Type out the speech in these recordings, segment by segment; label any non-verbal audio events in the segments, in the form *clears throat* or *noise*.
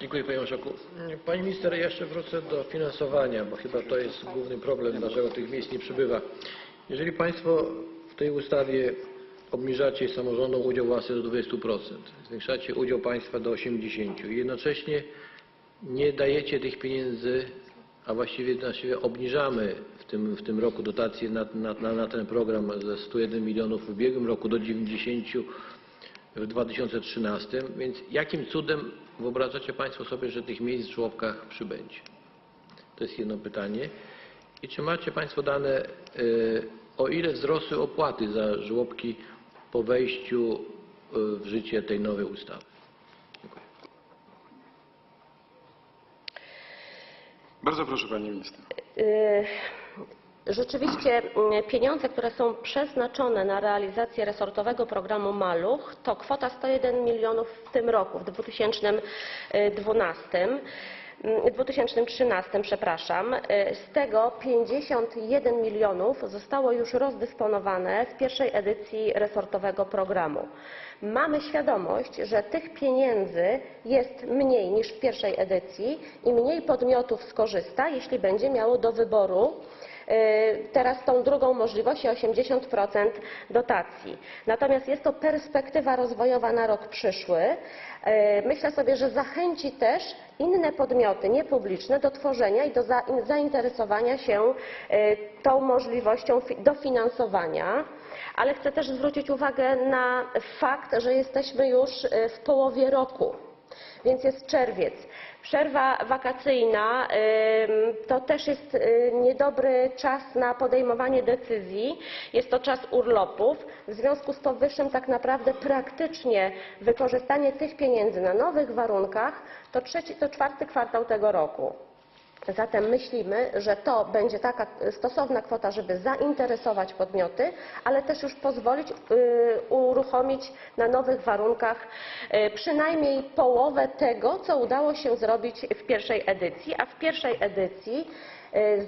Dziękuję Panie Marszałku. Pani Minister, jeszcze wrócę do finansowania, bo chyba to jest główny problem, dlaczego tych miejsc nie przybywa. Jeżeli Państwo w tej ustawie obniżacie samorządom udział własny do 20%, zwiększacie udział państwa do 80% i jednocześnie nie dajecie tych pieniędzy, a właściwie, obniżamy w tym, w tym roku dotacje na, na, na, na ten program ze 101 milionów w ubiegłym roku do 90 w 2013, więc jakim cudem wyobrażacie Państwo sobie, że tych miejsc w żłobkach przybędzie? To jest jedno pytanie. I czy macie Państwo dane, y, o ile wzrosły opłaty za żłobki po wejściu y, w życie tej nowej ustawy? Dziękuję. Bardzo proszę Pani Minister. Y, Rzeczywiście mm, pieniądze, które są przeznaczone na realizację resortowego programu Maluch to kwota 101 milionów w tym roku, w 2012. mm, 2013, przepraszam. Y, Z tego 51 milionów zostało już rozdysponowane w pierwszej edycji resortowego programu. Mamy świadomość, że tych pieniędzy jest mniej niż w pierwszej edycji i mniej podmiotów skorzysta, jeśli będzie miało do wyboru y, teraz tą drugą możliwość i 80% dotacji. Natomiast jest to perspektywa rozwojowa na rok przyszły. Y, Myślę sobie, że zachęci też inne podmioty niepubliczne do tworzenia i do za- zainteresowania się y, tą możliwością fi- dofinansowania. Ale chcę też zwrócić uwagę na fakt, że jesteśmy już y, w połowie roku, więc jest czerwiec. Przerwa wakacyjna to też jest y, niedobry czas na podejmowanie decyzji. Jest to czas urlopów. W związku z powyższym tak naprawdę praktycznie wykorzystanie tych pieniędzy na nowych warunkach to trzeci, to czwarty kwartał tego roku. Zatem myślimy, że to będzie taka stosowna kwota, żeby zainteresować podmioty, ale też już pozwolić y, uruchomić na nowych warunkach y, przynajmniej połowę tego, co udało się zrobić w pierwszej edycji, a w pierwszej edycji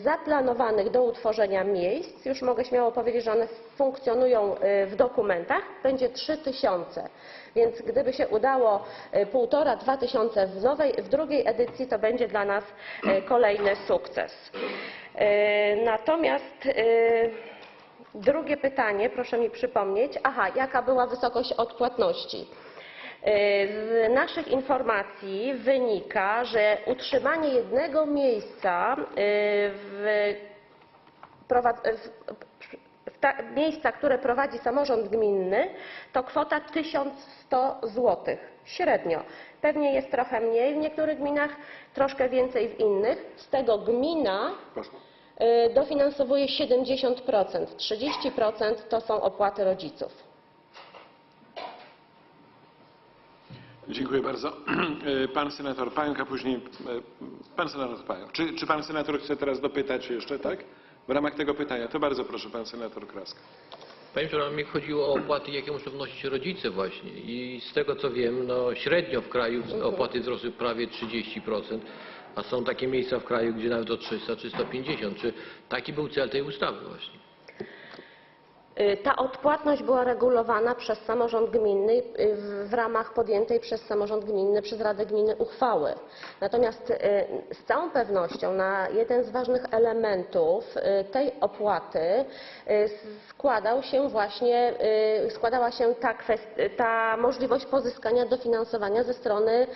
zaplanowanych do utworzenia miejsc, już mogę śmiało powiedzieć, że one funkcjonują y, w dokumentach, będzie 3000. Więc gdyby się udało y, półtora, dwa tysiące w, nowej, w drugiej edycji, to będzie dla nas kolejny sukces. Natomiast drugie pytanie, proszę mi przypomnieć, aha, jaka była wysokość odpłatności? Y, Z naszych informacji wynika, że utrzymanie jednego miejsca w, prowadz- w, w miejsca, które prowadzi samorząd gminny, to kwota 1100 zł średnio. Pewnie jest trochę mniej w niektórych gminach, troszkę więcej w innych. Z tego gmina dofinansowuje 70%, 30% to są opłaty rodziców. Dziękuję bardzo. *clears throat* E, Pan senator Pająk, później e, pan senator Pająk. Czy, czy pan senator chce teraz dopytać jeszcze, tak? W ramach tego pytania. To bardzo proszę, pan senator Kraska. Panie Przewodniczący, mi chodziło o opłaty, jakie muszą wnosić rodzice właśnie. I z tego co wiem, no średnio w kraju opłaty wzrosły prawie 30%, a są takie miejsca w kraju, gdzie nawet o 300, 350. Czy taki był cel tej ustawy właśnie? Y, Ta odpłatność była regulowana przez samorząd gminny y, w- ramach podjętej przez samorząd gminny, przez Radę Gminy uchwały. Natomiast y, z całą pewnością na jeden z ważnych elementów tej opłaty składał się właśnie, składała się ta, ta możliwość pozyskania dofinansowania ze strony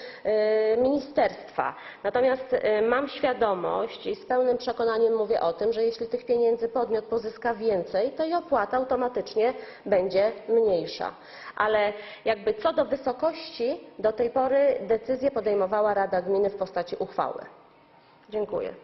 ministerstwa. Natomiast mam świadomość i z pełnym przekonaniem mówię o tym, że jeśli tych pieniędzy podmiot pozyska więcej, to i opłata automatycznie będzie mniejsza. Ale jakby co do wysokości, do tej pory decyzję podejmowała Rada Gminy w postaci uchwały. Dziękuję.